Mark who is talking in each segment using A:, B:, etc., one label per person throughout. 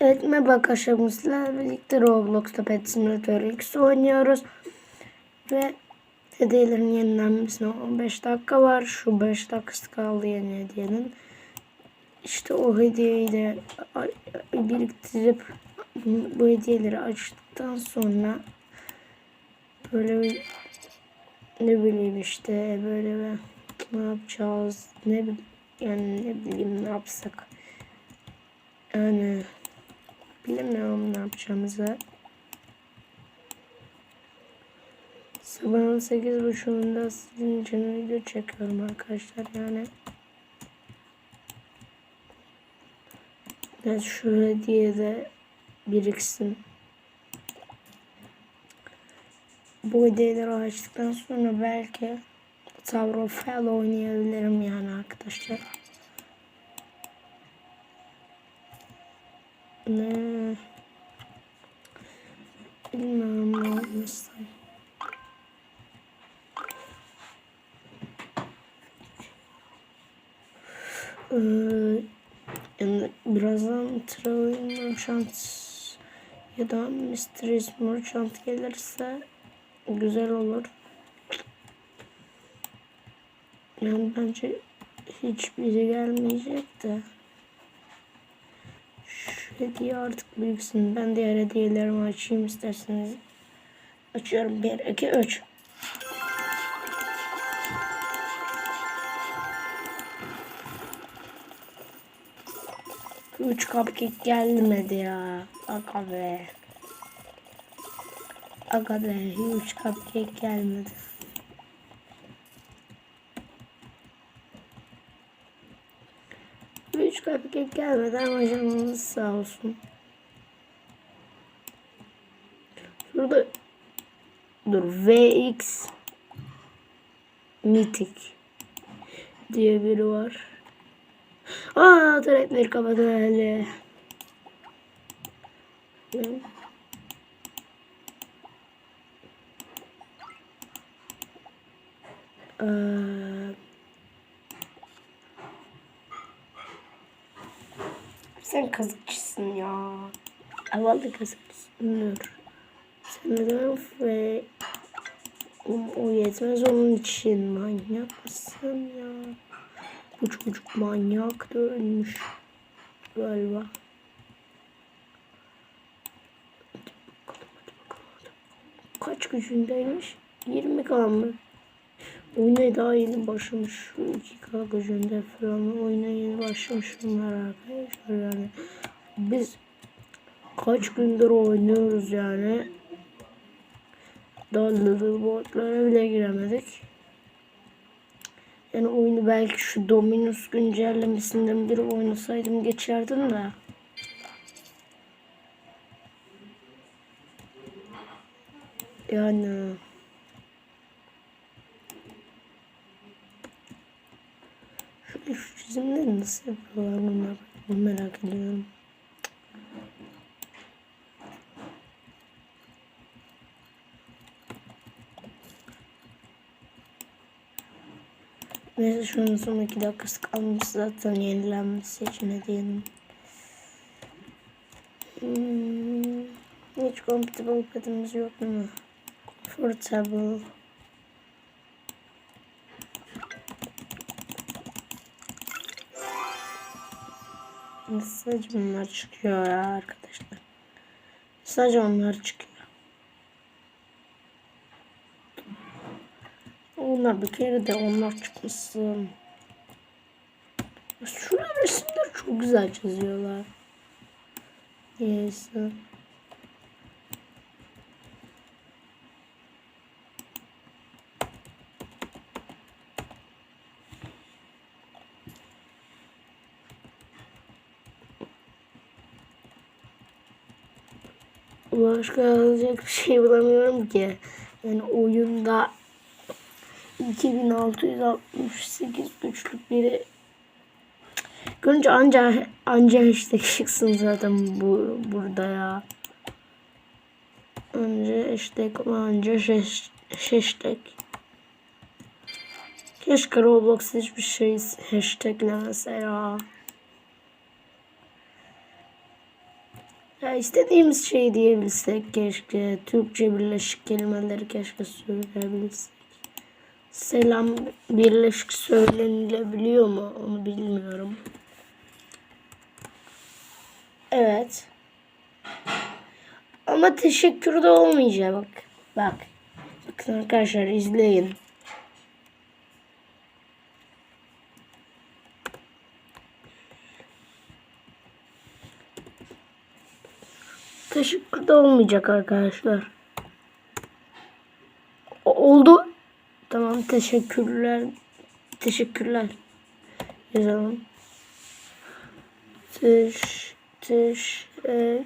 A: Evet merhaba arkadaşlar Musa'yla birlikte Roblox'ta Pet Simulator X oynuyoruz. Ve hediyelerin yenilenmesine 15 dakika var. Şu 5 dakikası kaldı yeni hediyenin. İşte o hediyeyi de biriktirip bu hediyeleri açtıktan sonra böyle bir- ne bileyim işte böyle bir ne yapacağız ne yani ne bileyim ne yapsak yani bilmiyorum ne yapacağımızı. Sabahın sekiz buçuğunda sizin için video çekiyorum arkadaşlar yani. Evet şu hediye de biriksin. Bu hediyeleri açtıktan sonra belki Tower of Hell oynayabilirim yani arkadaşlar. Ne? Bilmiyorum ne olmuşsa. Ee, yani birazdan Traveling Merchant ya da Mysterious Merchant gelirse güzel olur. Yani bence hiçbiri gelmeyecek de. Hediye artık büyüksün. Ben diğer hediyelerimi açayım isterseniz. Açıyorum. 1, 2, 3. Üç cupcake gelmedi ya. Aga be. Aga be. Üç cupcake gelmedi. Üç cupcake gelmedi ama canınız sağ olsun. Şurada dur VX Mythic diye biri var. Aa taretleri kapadı öyle. Ee, sen kazıkçısın ya. Havalı kazıkçısın. Neden ve o, o yetmez onun için manyak mısın ya? Bu çocuk manyak dönmüş galiba. Kaç gücündeymiş? 20 kalmış. Oyuna daha yeni başlamış. Şu 2K gücünde falan oyuna yeni başlamış bunlar arkadaşlar yani. Biz kaç gündür oynuyoruz yani. Daha Little Boat'lara bile giremedik. Yani oyunu belki şu Dominus güncellemesinden biri oynasaydım geçerdim de. Yani şu, şu çizimleri nasıl yapıyorlar bunlar? Bunu merak ediyorum. Neyse şunun son iki dakikası kalmış zaten yenilenmesi için hediyenin. Hmm, hiç compatible petimiz yok mu? Comfortable. Sadece bunlar çıkıyor ya arkadaşlar. Sadece onlar çıkıyor. Onlar bir kere de onlar çıkmışsın. Şurada resimler çok güzel çiziyorlar. Neyse. Başka alacak bir şey bulamıyorum ki. Yani oyunda 2668 güçlük biri görünce anca anca hashtag çıksın zaten bu burada ya. Anca hashtag anca hash- hashtag. Keşke Roblox hiçbir şey hashtaglemese ya. Ya istediğimiz şey diyebilsek keşke. Türkçe birleşik kelimeleri keşke söyleyebilsek. Selam birleşik söylenilebiliyor mu onu bilmiyorum. Evet. Ama teşekkür de olmayacak bak. Bak. Bakın arkadaşlar izleyin. Teşekkür de olmayacak arkadaşlar. Oldu. Tamam teşekkürler. Teşekkürler. Yazalım. Teş, teşekkürler.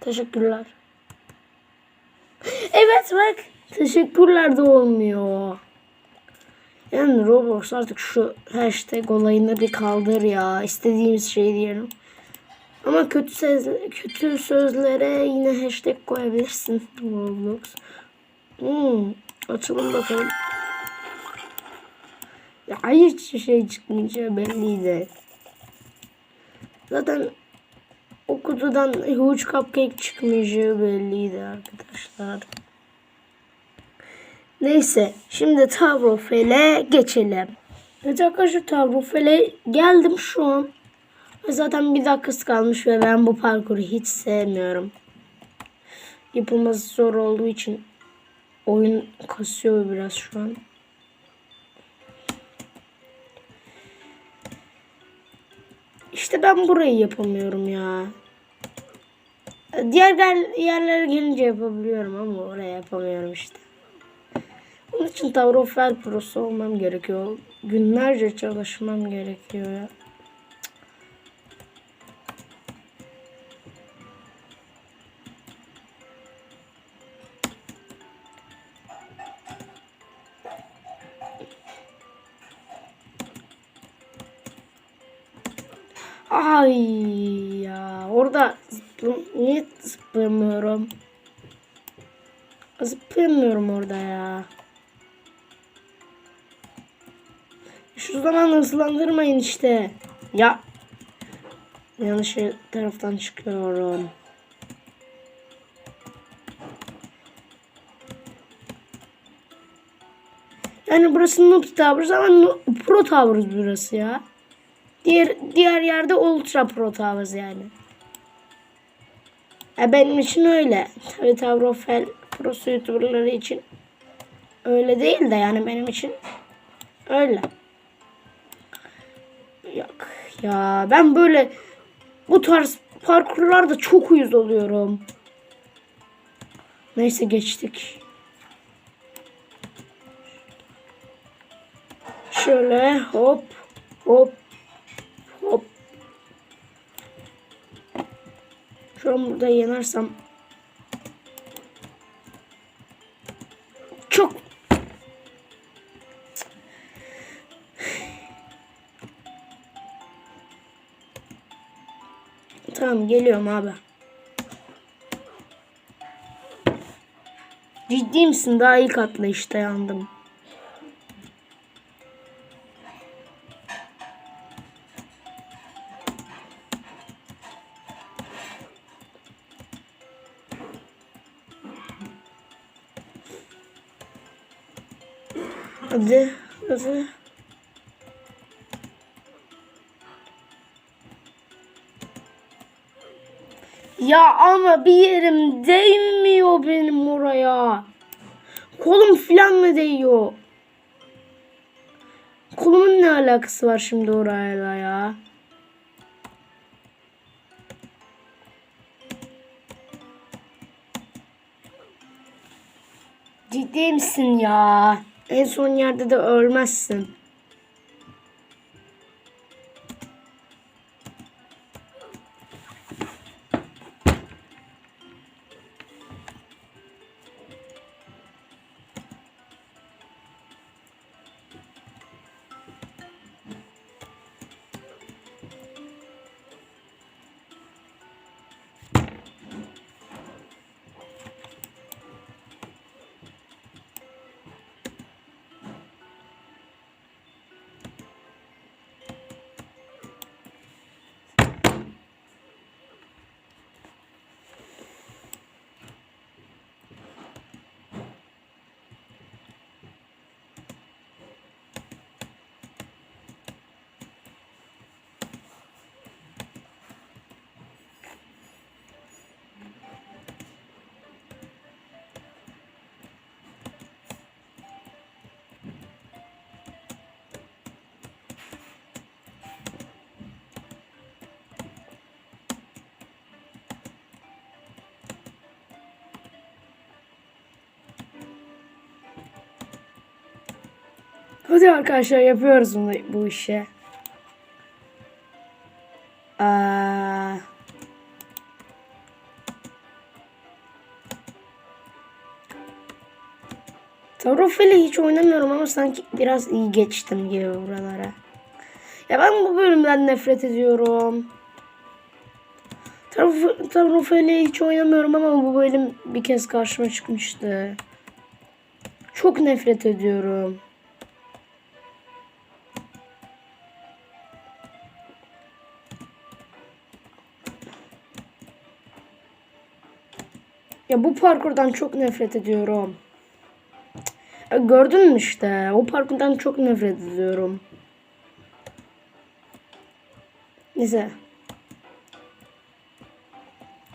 A: Teşekkürler. Evet bak. Teşekkürler de olmuyor. Yani Roblox artık şu hashtag olayını bir kaldır ya. İstediğimiz şey diyelim. Ama kötü söz, kötü sözlere yine hashtag koyabilirsin Roblox. Hmm, açalım bakalım. Ya hiçbir şey çıkmayacağı belliydi. Zaten o kutudan huge cupcake çıkmayacağı belliydi arkadaşlar. Neyse şimdi Tavrofel'e geçelim. Evet arkadaşlar Tavrofel'e geldim şu an. Zaten bir dakikası kalmış ve ben bu parkuru hiç sevmiyorum. Yapılması zor olduğu için oyun kasıyor biraz şu an. İşte ben burayı yapamıyorum ya. Diğer yerlere gelince yapabiliyorum ama oraya yapamıyorum işte. Onun için Tavrofel Pro'su olmam gerekiyor. Günlerce çalışmam gerekiyor ya. Ay ya orada zıplı, niye zıplamıyorum? Zıplayamıyorum orada ya. Şu zaman hızlandırmayın işte. Ya. Yanlış taraftan çıkıyorum. Yani burası Noob Towers ama Pro Towers burası ya. Diğer diğer yerde Ultra Pro Towers yani. Ya benim için öyle. Tabii Tavrofel Pro YouTuber'ları için öyle değil de yani benim için öyle. Yok ya ben böyle bu tarz parkurlarda çok uyuz oluyorum. Neyse geçtik. Şöyle hop hop hop. Şu an burada yenersem Tamam geliyorum abi. Ciddi misin? Daha ilk atlayışta yandım. Hadi. Hadi. Ya ama bir yerim değmiyor benim oraya. Kolum falan mı değiyor? Kolumun ne alakası var şimdi orayla ya? Ciddi misin ya? En son yerde de ölmezsin. Hadi arkadaşlar yapıyoruz bunu, bu işi. Aa, Tarofeli hiç oynamıyorum ama sanki biraz iyi geçtim gibi buralara. Ya ben bu bölümden nefret ediyorum. Tarofeli hiç oynamıyorum ama bu bölüm bir kez karşıma çıkmıştı. Çok nefret ediyorum. Ya bu parkurdan çok nefret ediyorum. Ya gördün mü işte? O parkurdan çok nefret ediyorum. Neyse.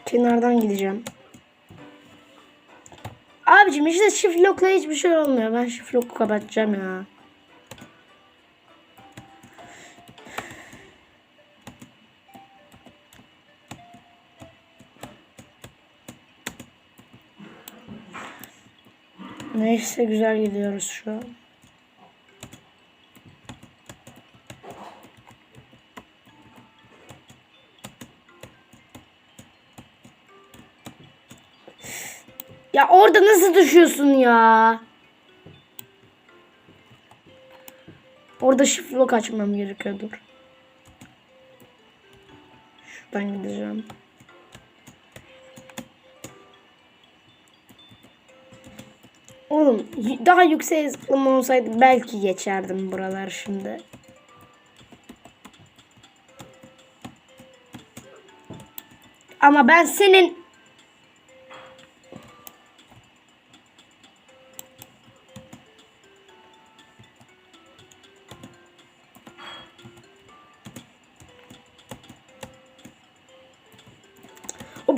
A: Kenardan gideceğim. Abicim işte shift lock'la hiçbir şey olmuyor. Ben shift lock'u kapatacağım ya. Neyse güzel gidiyoruz şu an. Ya orada nasıl düşüyorsun ya? Orada shift lock açmam gerekiyordur. Şuradan gideceğim. Oğlum daha yüksek zıplama olsaydı belki geçerdim buralar şimdi. Ama ben senin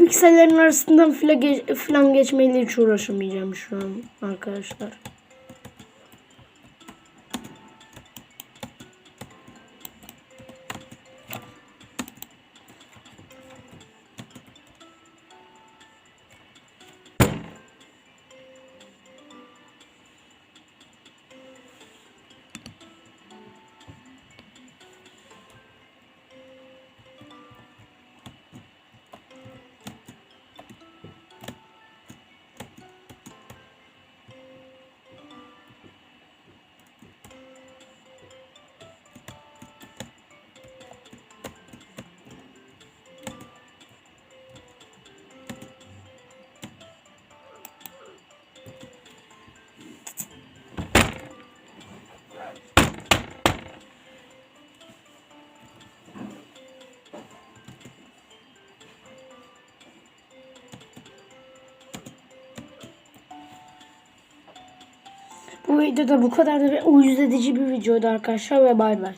A: piksellerin arasından filan, geç, filan geçmeyle hiç uğraşamayacağım şu an arkadaşlar. Bu videoda bu kadar da uyuz edici bir videoydu arkadaşlar ve bay bay.